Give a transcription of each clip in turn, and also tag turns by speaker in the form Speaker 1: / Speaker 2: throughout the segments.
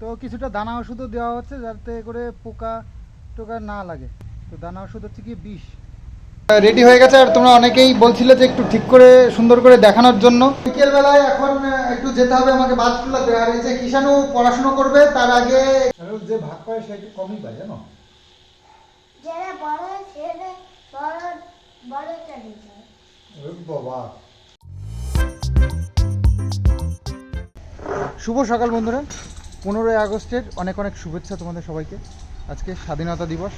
Speaker 1: তো কিছুটা দানা ওষুধও দেওয়া হচ্ছে যাতে করে পোকা টোকা না লাগে। তো দানা ওষুধ হচ্ছে কি বিষ। রেডি হয়ে গেছে আর তোমরা অনেকেই বলছিলে যে একটু ঠিক করে সুন্দর করে দেখানোর জন্য। বিকেল বেলায় এখন একটু যেতে হবে আমাকে বাদ তুলাতে আর এই যে কিষানু পড়াশোনা করবে তার আগে যে ভাগ পায় সে একটু কমই পায় জানো?
Speaker 2: যারা বড় ছেলে বড় বড় চলে যায়
Speaker 1: বাবা। শুভ সকাল বন্ধুরা। পনেরোই আগস্টের অনেক অনেক শুভেচ্ছা তোমাদের সবাইকে। আজকে স্বাধীনতা দিবস।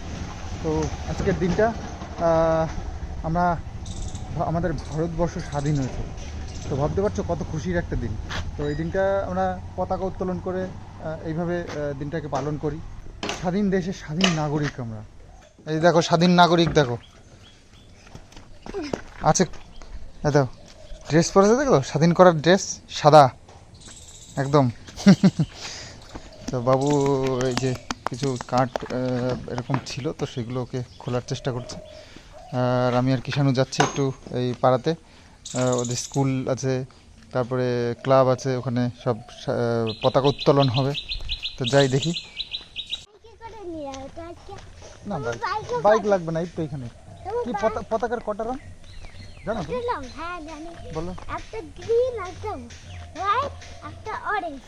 Speaker 1: তো আজকের দিনটা আমরা আমাদের ভারতবর্ষ স্বাধীন হয়েছে। তো ভাবতে পারছ কত খুশির একটা দিন। তো এই দিনটা আমরা পতাকা উত্তোলন করে এইভাবে দিনটাকে পালন করি। স্বাধীন দেশের স্বাধীন নাগরিক আমরা। এই দেখো, স্বাধীন নাগরিক দেখো। আছে দেখো ড্রেস পরেছে দেখো স্বাধীন করার ড্রেস সাদা। একদম। তো বাবু এই যে কিছু কাঠ এরকম ছিল তো সেগুলোকে খোলার চেষ্টা করছে। আর আমি আর কিষানু যাচ্ছি একটু এই পাড়াতে। ওদের স্কুল আছে তারপরে ক্লাব আছে ওখানে সব পতাকা উত্তোলন হবে। তো যাই দেখি। না বাইক লাগবে না এই তো এখানে। কি পতাকার কটা রং? জানো
Speaker 2: হ্যাঁ জানি।
Speaker 1: বলো।
Speaker 2: একটা গ্রিন একটা হোয়াইট একটা অরেঞ্জ।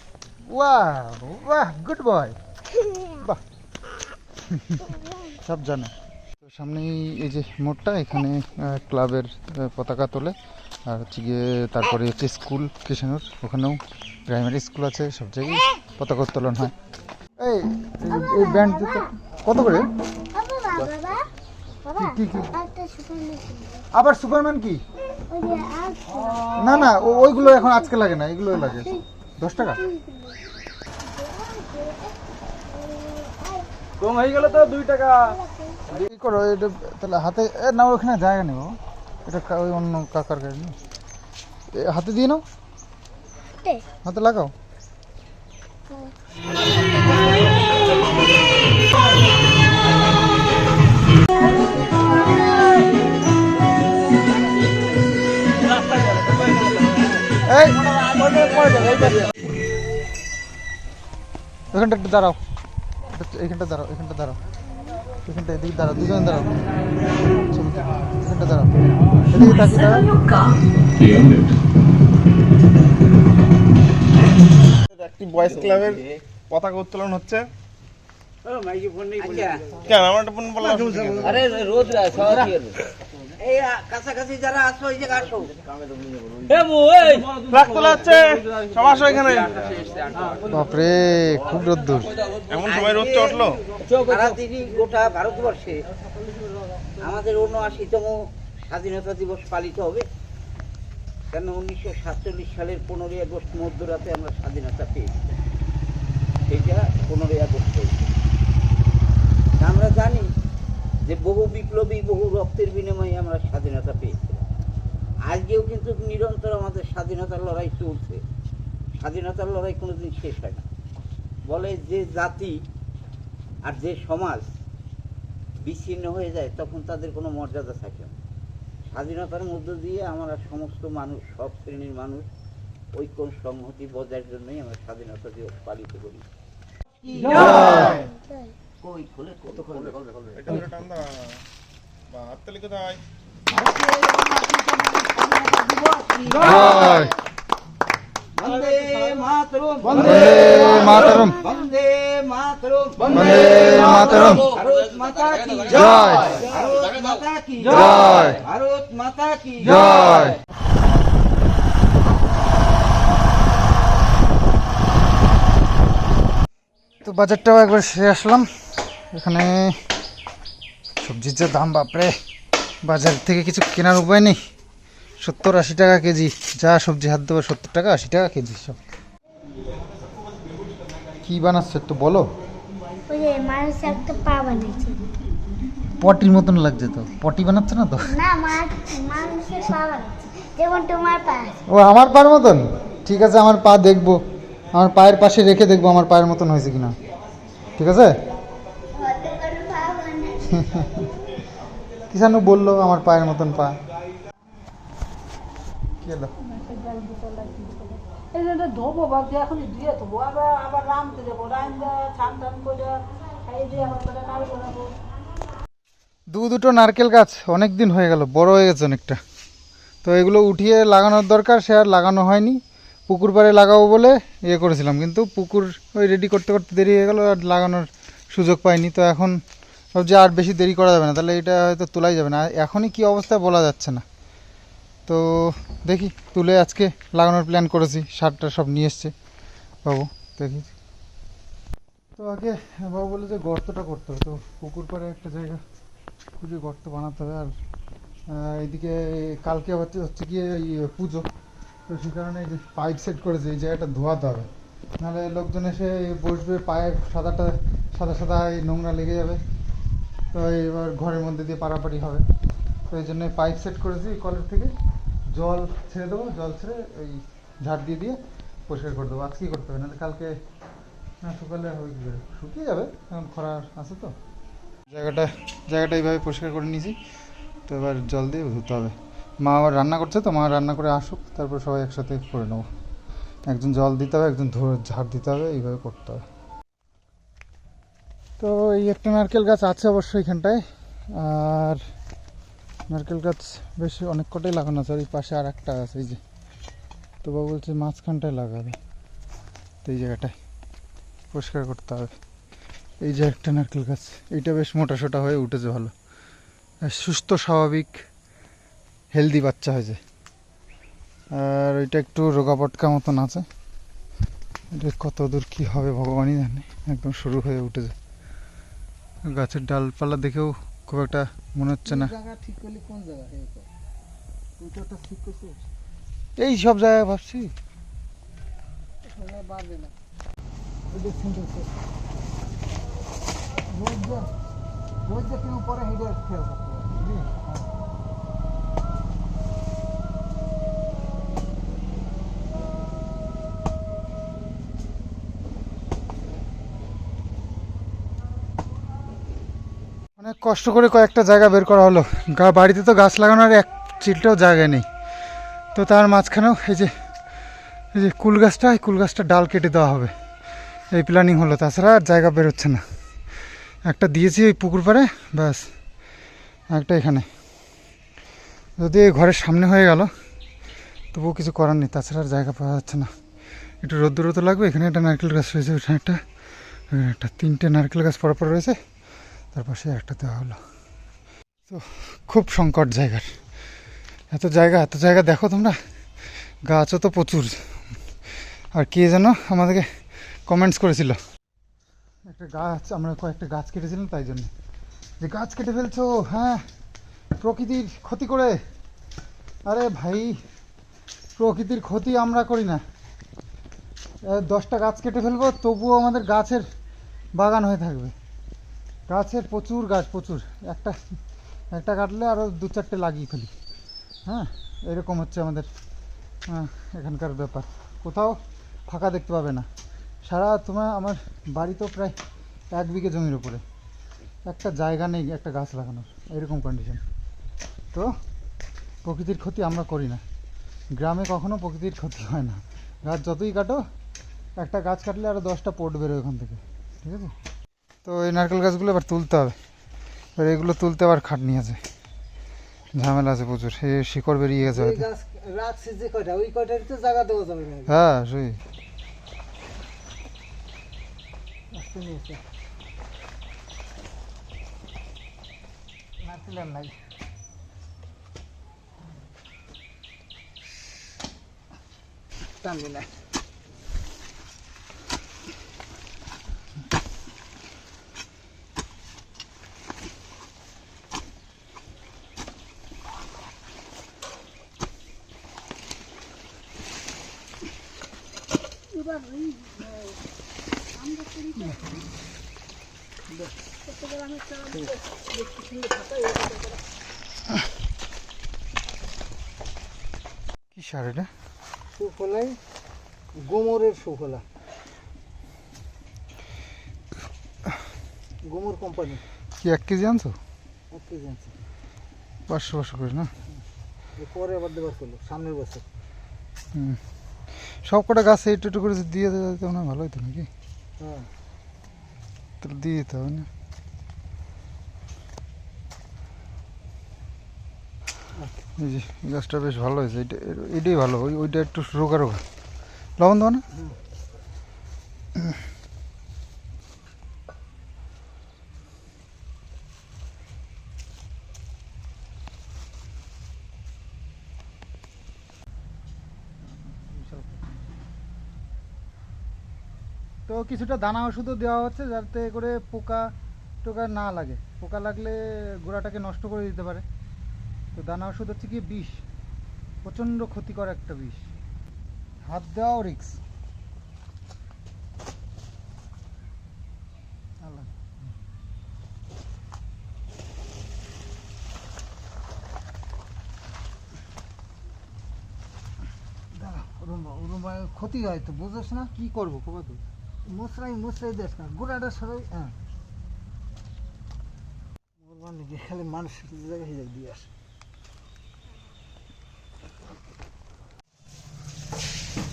Speaker 1: ওয়াহ ওয়াহ গুড বয় বাহ। সব জানে। তো সামনেই এই যে মোড়টা এখানে ক্লাবের পতাকা তোলে। আর হচ্ছে গিয়ে তারপরে হচ্ছে স্কুল কিষানুর ওখানেও প্রাইমারি স্কুল আছে সব জায়গায় পতাকা উত্তোলন হয়। এই এই- ব্যান্ড কত করে? আবার সুপারম্যান কি? না না ওইগুলো এখন আজকে লাগে না এগুলোই লাগে। দশ টাকা?
Speaker 3: কম হয়ে গেল তো দুই টাকা।
Speaker 1: কি করো এটা তাহলে হাতে এ, না ওখানে জায়গা নেই বাবা। এটা ওই অন্য কাকার গাড়ি হাতে দিয়ে নাও। হাতে। লাগাও। এখানটা একটু দাঁড়াও। এখানটা দাঁড়াও এখানটা এদিকে দাঁড়াও দুজন দাঁড়াও। এখানটা দাঁড়াও। এদিকে তাকিয়ে দাঁড়াও।
Speaker 3: একটি বয়েজ ক্লাবের পতাকা উত্তোলন হচ্ছে। কেন? আমার একটা ফোন বললাম
Speaker 4: আরে সবাই এই কাছাকাছি যারা আসো এই
Speaker 1: বাপরে খুব রোদ্দুর।
Speaker 3: এমন সময় রোদ চটলো
Speaker 4: সারা দিনই গোটা ভারতবর্ষে আমাদের উনআশিতম স্বাধীনতা দিবস পালিত হবে কেন উনিশশো সাতচল্লিশ সালের পনেরোই আগস্ট মধ্যরাতে আমরা স্বাধীনতা পেয়েছি। সেটা পনেরোই আগস্ট আমরা জানি যে বহু বিপ্লবী, বহু রক্তের বিনিময়ে আমরা স্বাধীনতা পেয়েছিলাম আজকেও কিন্তু নিরন্তর আমাদের স্বাধীনতার লড়াই চলছে। স্বাধীনতার লড়াই কোনোদিন শেষ হয় না। বলে যে জাতি আর যে সমাজ বিচ্ছিন্ন হয়ে যায়, তখন তাদের কোনো মর্যাদা থাকে না। স্বাধীনতার মধ্য দিয়ে আমরা সমস্ত মানুষ, সব শ্রেণির মানুষ ঐক্য সংহতি বজায়ের জন্যই আমরা স্বাধীনতা দিবস পালিত করি কই খোলে কত খোলে
Speaker 3: এটা ধরে টান দাও বা হাততালি কোথায়
Speaker 4: বন্দে মাতরম।
Speaker 1: বন্দে মাতরম।
Speaker 4: বন্দে মাতরম।
Speaker 1: বন্দে মাতরম।
Speaker 4: ভারত মাতা কি
Speaker 1: জয়।
Speaker 4: ভারত মাতা কি
Speaker 1: জয়।
Speaker 4: ভারত মাতা কি
Speaker 1: জয়। তো বাজারটাও একবার সেরে আসলাম। এখানে সবজির যা দাম বাপরে। বাজার থেকে কিছু কেনার উপায় নেই। সত্তর আশি টাকা কেজি। যা সবজি হাত দেবো সত্তর টাকা আশি টাকা কেজি সব। কি বানাচ্ছে একটু বলো? পটির মতন লাগছে তো। পটি বানাচ্ছে না তো? ও আমার পায়ের মতন? ঠিক আছে আমার পা দেখব। আমার পায়ের পাশে রেখে দেখব আমার পায়ের মতন হয়েছে কিনা। ঠিক আছে? কিষানু বলল আমার পায়ের মতন পা। কি হলো
Speaker 5: ধোবো ভাবছি এখনই ধুয়ে দেবো আবার আবার রামতে যাব রাম ছান টান করে। খাইয়ে দিয়ে আবার নাড়ু
Speaker 1: দু দুটো নারকেল গাছ অনেক দিন হয়ে গেল বড় হয়ে গেছে অনেকটা। তো এগুলো উঠিয়ে লাগানোর দরকার সে আর লাগানো হয়নি। পুকুর পাড়ে লাগাবো বলে ইয়ে করেছিলাম কিন্তু পুকুর ওই রেডি করতে করতে দেরি হয়ে গেল আর লাগানোর সুযোগ পাইনি। তো এখন ভাবছি আর বেশি দেরি করা যাবে না, তাহলে এটা হয়তো তোলাই যাবে না। এখনই কী অবস্থা বলা যাচ্ছে না। তো দেখি, তুলে আজকে লাগানোর প্ল্যান করেছি, সারটা সব নিয়ে এসছে বাবু, দেখি। তো আগে বাবু বলে যে গর্তটা করতে হবে, তো পুকুর পাড়ে একটা জায়গা খুঁজে গর্ত বানাতে হবে, আর এইদিকে কালকে হচ্ছে হচ্ছে এই পুজো, তো সে কারণে এই যে পাইপ সেট করেছে এই জায়গাটা ধোয়াতে হবে। নাহলে লোকজন এসে বসবে, পায়ে সাদাটা, সাদা সাদা এই নোংরা লেগে যাবে। তো এবার ঘরের মধ্যে দিয়ে পারাপারি হবে। তো এই জন্য পাইপ সেট করেছি কলের থেকে। জল ছেড়ে দেবো, জল ছেড়ে ওই ঝাড় দিয়ে দিয়ে পরিষ্কার করে দেবো। আজকেই করতে হবে, নাহলে কালকে না শুকালে হয়ে যাবে শুকিয়ে যাবে, এখন খরা আছে তো। জায়গাটা জায়গাটা এইভাবে পরিষ্কার করে নিয়েছি। তো এবার জল দিয়ে ধুতে হবে। মা আবার রান্না করছে তো, মা রান্না করে আসুক, তারপর সবাই একসাথে করে নেব। একজন জল দিতে হবে, একজন ঝাড় দিতে হবে, এইভাবে করতে হবে। তো এই একটা নারকেল গাছ আছে অবশ্যই এখানটায়, আর নারকেল গাছ বেশ অনেক কটাই লাগানো আছে, আর এই পাশে আর একটা আছে, এই যে। তো বাবা বলছে মাঝখানটায় লাগাবে, তো এই জায়গাটায় পরিষ্কার করতে হবে। এই যে একটা নারকেল গাছ, এইটা বেশ মোটা সোটা হয়ে উঠেছে ভালো। সুস্থ, স্বাভাবিক হেলদি বাচ্চা হয়েছে। আর ওইটা একটু রোগা পটকা মতন আছে। এটা কত দূর কী হবে ভগবানই জানে, একদম শুরু হয়ে উঠেছে। গাছের ডালপালা দেখেও খুব একটা মনে হচ্ছে না।
Speaker 5: ঠিক করলি কোন জায়গা ঠিক করছিস?
Speaker 1: এই সব জায়গায় ভাবছি।
Speaker 5: রোজ যা রোজ পরে হেঁটে আসতে হবে।
Speaker 1: কষ্ট করে কয়েকটা জায়গা বের করা হলো। গা- বাড়িতে তো গাছ লাগানোর এক চিলটাও জায়গা নেই। তো তার মাঝখানেও এই যে এই যে কুল গাছটা কুল গাছটা ডাল কেটে দেওয়া হবে। এই প্ল্যানিং হলো, তাছাড়া আর জায়গা বেরোচ্ছে না। একটা দিয়েছি ওই পুকুর পাড়ে, ব্যাস। একটা এখানে। যদি এই ঘরের সামনে হয়ে গেল, তবুও কিছু করার নেই, তাছাড়া আর জায়গা পাওয়া যাচ্ছে না। একটু রোদ্দুর তো লাগবে, এখানে একটা নারকেল গাছ রয়েছে ওখানে একটা একটা, তিনটে নারকেল গাছ পরপর রয়েছে। তার পাশে একটা দেওয়া হলো। তো খুব সংকট জায়গার। এত জায়গা এত জায়গা দেখো তোমরা। গাছও তো প্রচুর। আর কে যেন আমাদেরকে কমেন্টস করেছিল। একটা গাছ, আমরা কয়েকটা গাছ কেটেছিলাম তাই জন্য। যে গাছ কেটে ফেলছো হ্যাঁ প্রকৃতির ক্ষতি করে। আরে ভাই, প্রকৃতির ক্ষতি আমরা করি না। দশটা গাছ কেটে ফেলব, তবুও আমাদের গাছের বাগান হয়ে থাকবে। গাছের প্রচুর গাছ, প্রচুর। একটা একটা কাটলে আরও দু চারটে লাগিয়ে ফেলি। হ্যাঁ? এরকম হচ্ছে আমাদের এখানকার ব্যাপার। কোথাও ফাঁকা দেখতে পাবে না। সারা তোমার, আমার বাড়ি তো প্রায় এক বিঘে জমির উপরে। একটা জায়গা নেই একটা গাছ লাগানোর, এরকম কন্ডিশন তো প্রকৃতির ক্ষতি আমরা করি না। গ্রামে কখনো প্রকৃতির ক্ষতি হয় না। গাছ যতই কাটো, একটা গাছ কাটলে আরও দশটা পোট বেরোয় ওখান থেকে। ঠিক আছে? তো এই নারকেল গাছগুলো এবার তুলতে হবে। এবার এগুলো তুলতে আবার খাটনি আছে। ঝামেলা আছে প্রচুর। এই শিকড় বেরিয়ে গেছে হয়তো।
Speaker 5: গাছ রাখছি যে কয়টা ওই কয়টার তো জায়গা দেওয়া যাবে না
Speaker 1: হ্যাঁ সেই
Speaker 5: আসতে নিয়েছে
Speaker 1: কি সার এটা?
Speaker 5: সুফলাই গোমরের সুফলা। গোমর কোম্পানি।
Speaker 1: কি এক কেজি আনছো?
Speaker 5: এক কেজি আনছো।
Speaker 1: পাঁচশো পাঁচশো করে না?
Speaker 5: পরে আবার দেবার করল সামনের বছর।
Speaker 1: হুম। সব কটা গাছে একটু একটু করে দিয়ে দেওয়া যেত না ভালো হতো নাকি? তাহলে দিয়ে দিতে হবে না? এই যে গাছটা বেশ ভালো হয়েছে। এটা এটাই ভালো ওই ওইটা একটু রোগা রোগা। লবণ দেবো না তো কিছুটা দানা ওষুধও দেওয়া হচ্ছে যাতে করে পোকা টোকা না লাগে। পোকা লাগলে গোড়াটাকে নষ্ট করে দিতে পারে। তো দানা ওষুধ হচ্ছে কি বিষ। প্রচণ্ড ক্ষতিকর একটা বিষ। হাত দেওয়াও রিক্স ক্ষতি হয় তো বুঝছ না কি করব কবে তো মুসরাই মুসরাই দেশ না গোড়াটা সবাই হ্যাঁ। বলবার নাকি খালি মানুষ জায়গায় দিয়ে আসে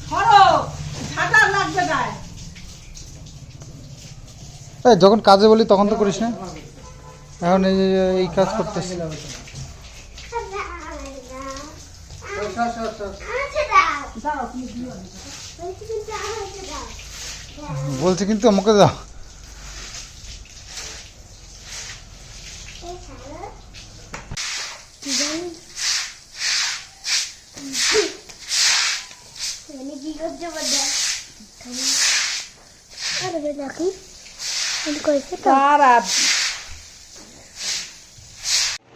Speaker 5: ধরো ঝাঁটা লাগবে গায়ে।
Speaker 1: এই যখন কাজে বলি তখন তো করিস না? এখন এই যে- এই কাজ করতেছি।
Speaker 2: আচ্ছা দাও।
Speaker 5: দাঁড়াও তুমি দিও। না।
Speaker 2: বলছি কিন্তু আমাকে দাও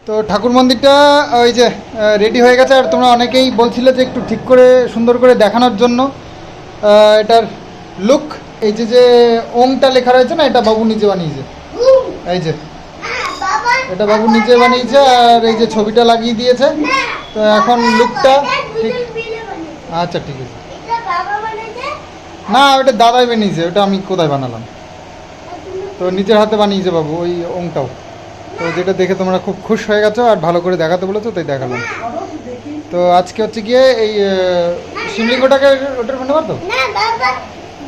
Speaker 2: তো
Speaker 1: ঠাকুর মন্দিরটা ওই যে রেডি হয়ে গেছে আর তোমরা অনেকেই বলছিলে যে একটু ঠিক করে সুন্দর করে দেখানোর জন্য এটার লুক এই যে যে ওংটা লেখা রয়েছে না এটা বাবু নিজে বানিয়েছে। এই যে এটা বাবু নিজে বানিয়েছে আর এই যে ছবিটা লাগিয়ে দিয়েছে। তো এখন লুকটা ঠিক আচ্ছা ঠিক আছে। না ওটা দাদাই বানিয়েছে ওটা আমি কোথায় বানালাম? তো নিজের হাতে বানিয়েছে বাবু ওই ওংটাও। তো যেটা দেখে তোমরা খুব খুশ হয়ে গেছো আর ভালো করে দেখাতে বলেছ তাই দেখালাম। তো আজকে হচ্ছে গিয়ে এই আহ, শিবলিঙ্গটাকে ওটার মনে পারতো
Speaker 2: না বাবা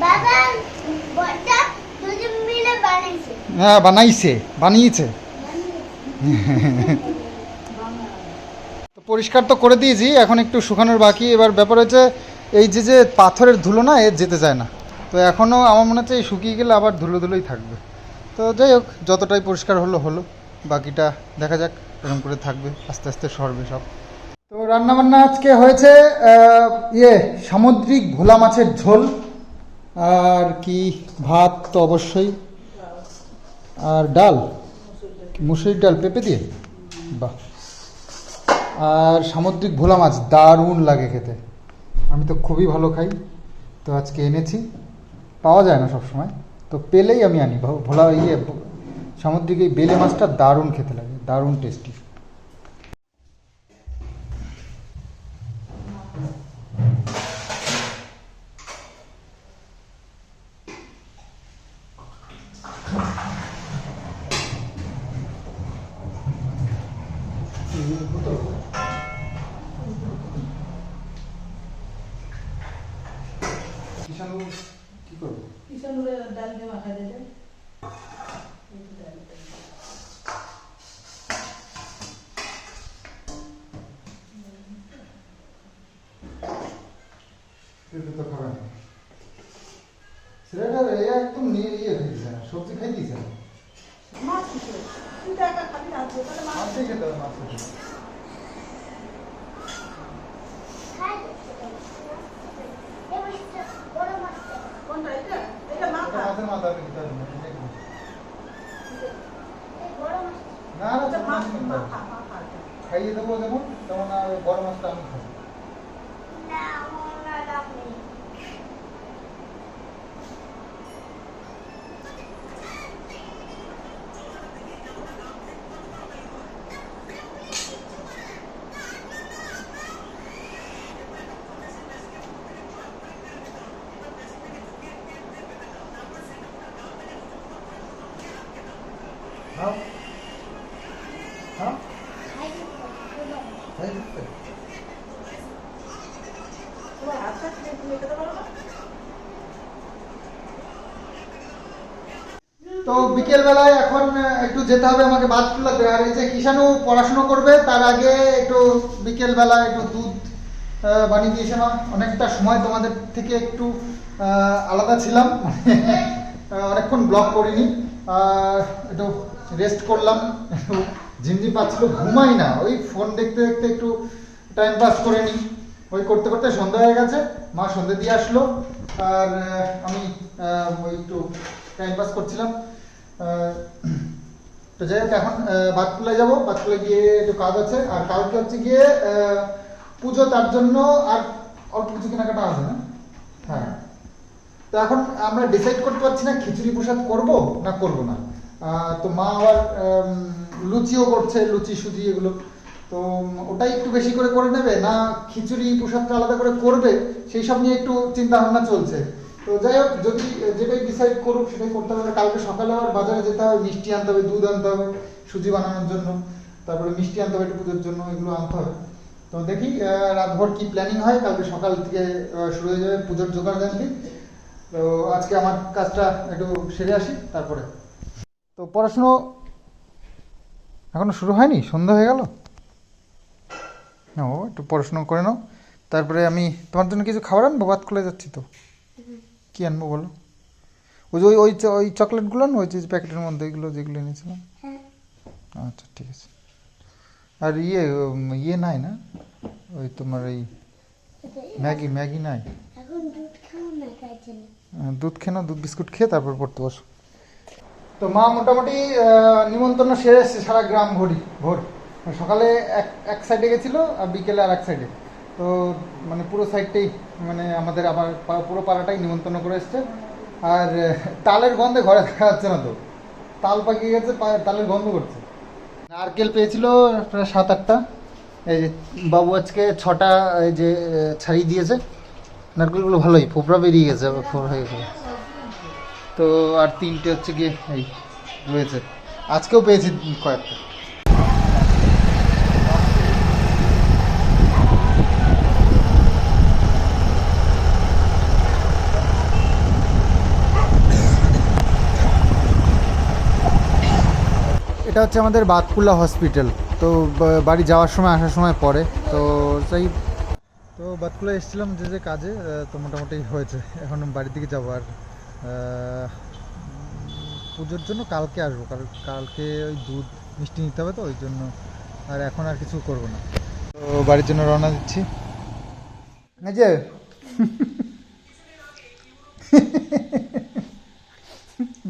Speaker 2: বাবা বড়টা দুজন মিলে বানিয়েছে
Speaker 1: হ্যাঁ বানাইছে, বানিয়েছে। তো পরিষ্কার তো করে দিয়েছি, এখন একটু শুকানোর বাকি। এবার ব্যাপার হচ্ছে, এই যে যে পাথরের ধুলো না, এ যেতে চায় না। তো এখনও আমার মনে হচ্ছে এই শুকিয়ে গেলে আবার ধুলো ধুলোই থাকবে। তো যাই হোক, যতটাই পরিষ্কার হলো হলো। বাকিটা দেখা যাক, এরকম করে থাকবে, আস্তে আস্তে সরবে সব। তো রান্নাবান্না আজকে হয়েছে ইয়ে সামুদ্রিক ভোলা মাছের ঝোল। আর কি, ভাত তো অবশ্যই। আর ডাল, মুসুরির ডাল পেঁপে দিয়ে? বাহ। আর সামুদ্রিক ভোলা মাছ, দারুণ লাগে খেতে। আমি তো খুবই ভালো খাই, তো আজকে এনেছি। পাওয়া যায় না সব সময় তো পেলেই আমি আনি। ভোলা ইয়ে সামুদ্রিক এই বেলে মাছটা দারুণ খেতে লাগে, দারুণ টেস্টি পেঁপে তো খাবে না একদম নিয়ে ইয়ে হয়েছে দিয়েছে সবজি খাই দিয়েছে
Speaker 5: মাছ কিসে তুই তো একা খাবি আসবে তাহলে মাছ
Speaker 1: খেতে মাছ খেতে হবে।
Speaker 2: খাই এবার বড় মাছটা
Speaker 5: কোনটা এটা এটা
Speaker 1: ওটা
Speaker 5: মাথা
Speaker 1: মাছের মাথা হবে খেতে হবে না, এটা দেখো।
Speaker 2: এই বড় মাছটা
Speaker 1: না না
Speaker 5: এটা
Speaker 1: ছোট
Speaker 5: মাছ
Speaker 1: মাছ খেতে হবে।
Speaker 5: মাথা মাথা এটা।
Speaker 1: খাইয়ে দেবো যেমন তেমন আর ওই বড় মাছটা আমি খাব
Speaker 2: না আমার লাভ নেই
Speaker 1: খাও খাও
Speaker 2: খাই দিতে
Speaker 1: খাই দিতে
Speaker 5: তোমার হাতটা খেয়ে তুমি খেতে পারো না
Speaker 1: তো বিকেল বেলায় এখন একটু যেতে হবে আমাকে বাদ তুলাতে আর এই যে কিষানু পড়াশুনো করবে, তার আগে একটু বিকেল বেলা একটু দুধ বানিয়ে দিয়েছে মা অনেকটা সময় তোমাদের থেকে একটু আলাদা ছিলাম। অনেকক্ষণ ব্লগ করিনি। একটু রেস্ট করলাম। ঝিমঝিম পাচ্ছিল, ঘুমাই না। ওই ফোন দেখতে দেখতে একটু টাইম পাস করে নিই ওই করতে করতে সন্ধ্যা হয়ে গেছে। মা সন্ধ্যে দিয়ে আসলো। আর আমি ওই একটু টাইম পাস করছিলাম। তো যাই হোক, এখন বাতকুলায় যাব। বাতকুলায় গিয়ে একটু কাজ আছে। আর কালকে হচ্ছে গিয়ে পুজো তার জন্য আর অল্প কিছু কেনাকাটা আছে না? হ্যাঁ। তো এখন আমরা ডিসাইড করতে পারছি না খিচুড়ি প্রসাদ করব না করব না। তো মা আবার লুচিও করছে, লুচি, সুজি এগুলো। তো ওটাই একটু বেশি করে করে নেবে না খিচুড়ি প্রসাদটা আলাদা করে করবে? সেই সব নিয়ে একটু চিন্তা ভাবনা চলছে। তো যাই হোক, যদি যেটাই ডিসাইড করুক, সেটাই করতে হবে। কালকে সকালে আবার বাজারে যেতে হবে, মিষ্টি আনতে হবে, দুধ আনতে হবে, সুজি বানানোর জন্য। তারপরে মিষ্টি আনতে হবে, একটু পুজোর জন্য এগুলো আনতে হবে। তো দেখি রাতভর কি প্ল্যানিং হয়। কালকে সকাল থেকে শুরু হয়ে যাবে পুজোর জোগাড় জানতি। তো আজকে আমার কাজটা একটু সেরে আসি, তারপরে। তো পড়াশুনো এখনও শুরু হয়নি? সন্ধ্যা হয়ে গেল? ও একটু পড়াশুনো করে নাও। তারপরে আমি তোমার জন্য কিছু খাবার আনব? বাদ খুলে যাচ্ছি তো। কি আনব বলো? ওই যে ওই ওই ওই চকলেটগুলো না ওই যে প্যাকেটের মধ্যে এগুলো যেগুলো এনেছিলাম?
Speaker 2: হ্যাঁ।
Speaker 1: আচ্ছা ঠিক আছে। আর ইয়ে ইয়ে নাই না? ওই তোমার এই ম্যাগি ম্যাগি নাই?
Speaker 2: দুধ খেয়ে না?
Speaker 1: দুধ বিস্কুট খেয়ে তারপর পড়তে বসো। তো মা মোটামুটি নিমন্ত্রণ সেরে এসছে সারা গ্রাম ভরি ভোর। সকালে এক এক সাইডে গেছিল আর বিকেলে আর এক সাইডে তো মানে পুরো সাইডটাই মানে আমাদের আবার পুরো পাড়াটাই নিমন্ত্রণ করে এসছে। আর, তালের গন্ধে ঘরে থাকা যাচ্ছে না তো। তাল পাকিয়ে গেছে তালের গন্ধ করছে। নারকেল পেয়েছিল প্রায় সাত আটটা এই যে বাবু আজকে ছটা, এই যে ছাড়িয়ে দিয়েছে। নারকেলগুলো ভালোই, ফোপড়া বেরিয়ে গেছে ফোর হয়ে গেছে। তো আর তিনটে হচ্ছে গিয়ে, এই, রয়েছে। আজকেও পেয়েছি কয়েকটা। এটা হচ্ছে আমাদের বাতকুল্লা হসপিটাল। তো বাড়ি যাওয়ার সময়, আসার সময় পরে তো, সেই, তো বাতকুলা এসেছিলাম যে যে কাজে তো মোটামুটি হয়েছে। এখন বাড়ির দিকে যাব আর পুজোর জন্য কালকে আসব। কারণ কালকে ওই দুধ মিষ্টি নিতে হবে তো, ওই জন্য আর এখন আর কিছু করব না। তো বাড়ির জন্য রওনা দিচ্ছি। যে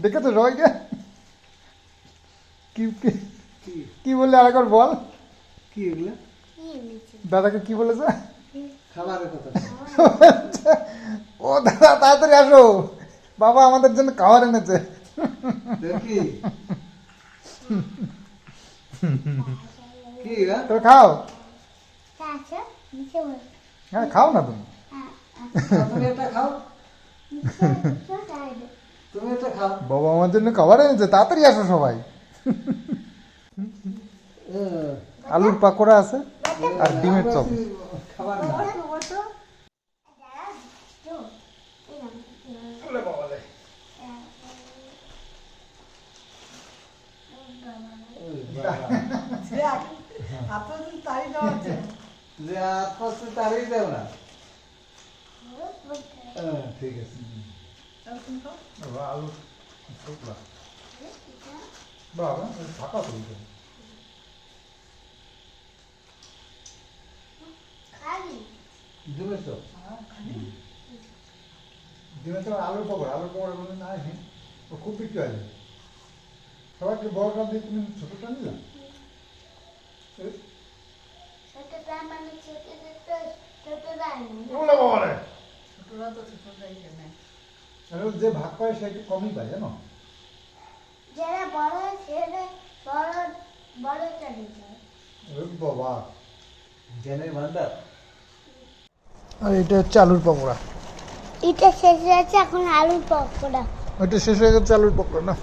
Speaker 1: দেখে তো রয়কে কি কি- কি বললে আরেকবার বল?
Speaker 4: কি এগুলো?
Speaker 1: দাদাকে কি বলেছে?
Speaker 4: খাবারের কথা।
Speaker 1: ও দাদা তাড়াতাড়ি আসো। বাবা আমাদের জন্য খাবার এনেছে।
Speaker 4: দেখি।
Speaker 1: তো খাও?
Speaker 2: আচ্ছা
Speaker 1: হ্যাঁ খাও না তুমি।
Speaker 2: হ্যাঁ
Speaker 1: বাবা আমার জন্য খাবার এনেছে তাড়াতাড়ি আসো সবাই। আলুর পাকোড়া আছে আর ডিমের চপ।
Speaker 4: খাবার না
Speaker 5: দেখ আপনার তো তাই দেওয়া আছে
Speaker 4: যে আত্মস্থ তারই দেও না ঠিক আছে।
Speaker 1: আলু বাবা
Speaker 2: খালি
Speaker 4: দিবে তো
Speaker 1: ডিমের চপ আলুর পাকোড়া আলুর পাকোড়া বলে না হ্যাঁ ও খুব বিক্রি হয় সবাইকে বড় কাপ দিয়ে তুমি ছোটটা নিলাম
Speaker 5: তো
Speaker 1: যে ভাগ পায় সে একটু কমই পায় জানো
Speaker 2: যারা বড় সেটা বড় বড়টা দিতে
Speaker 1: বাবা
Speaker 4: জ্ঞানের ভান্ডার?
Speaker 1: আর এটা হচ্ছে আলুর পকোড়া।
Speaker 2: এটা শেষ হয়েছে এখন আলু পকোড়া।
Speaker 1: শেষ হয়ে গেছে আলুর পকোড়া না?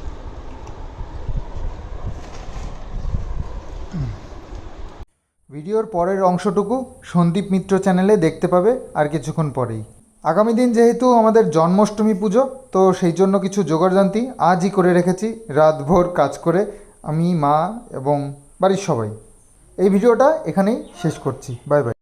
Speaker 1: ভিডিওর পরের অংশটুকু সন্দীপ মিত্র চ্যানেলে দেখতে পাবে আর কিছুক্ষণ পরেই। আগামী দিন যেহেতু আমাদের জন্মাষ্টমী পুজো তো সেই জন্য কিছু জোগাড়যন্ত্রী আজই করে রেখেছি রাতভর কাজ করে আমি মা এবং বাড়ির সবাই। এই ভিডিওটা এখানেই শেষ করছি। Bye bye.